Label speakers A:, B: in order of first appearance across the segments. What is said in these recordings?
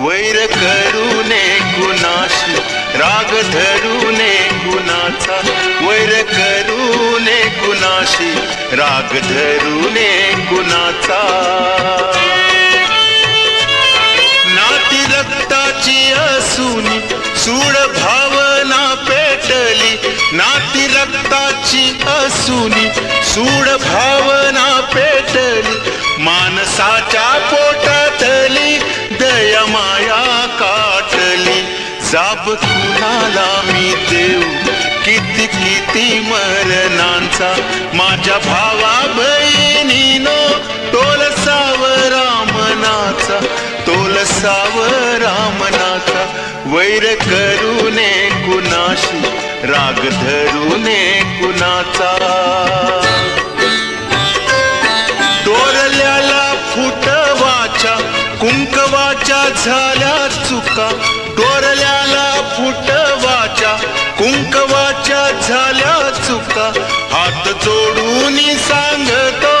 A: वैर करुणे कुणाशी राग धरुणे कुणाचा वैर करुणे कुणाशी राग धरूने कुणाचा नाती रक्ताची असूनी सूड भावना पेटली नाती रक्ताची असूनी सूड भावना पेटली माणसाच्या जाब कुणाला मी देऊ. किती किती मरणांचा माझ्या भावा बहिणीनो टोल सावरा रामनाचा तोल सावरा मनाचा वैर करूने कुणाशी राग धरूने कुणाचा. तोरल्याला फुटवाच्या कुंकवाच्या झाल्या चुका डोरल्याला फुटवाच्या कुंकवाच्या झाल्या चुका. हात जोडून सांगतो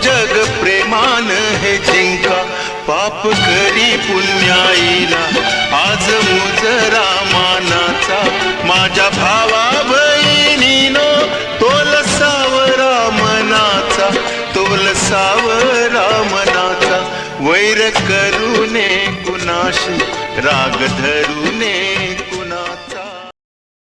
A: जग प्रेमान हे जिंका. पाप करी पुण्याईला आज मुजरा मानाचा. माझ्या भावा बहिणीनो तोल सावरा मनाचा. तोल सावरा मनाचा. वैर करूने कुणाशी? राग धरून कुणाचा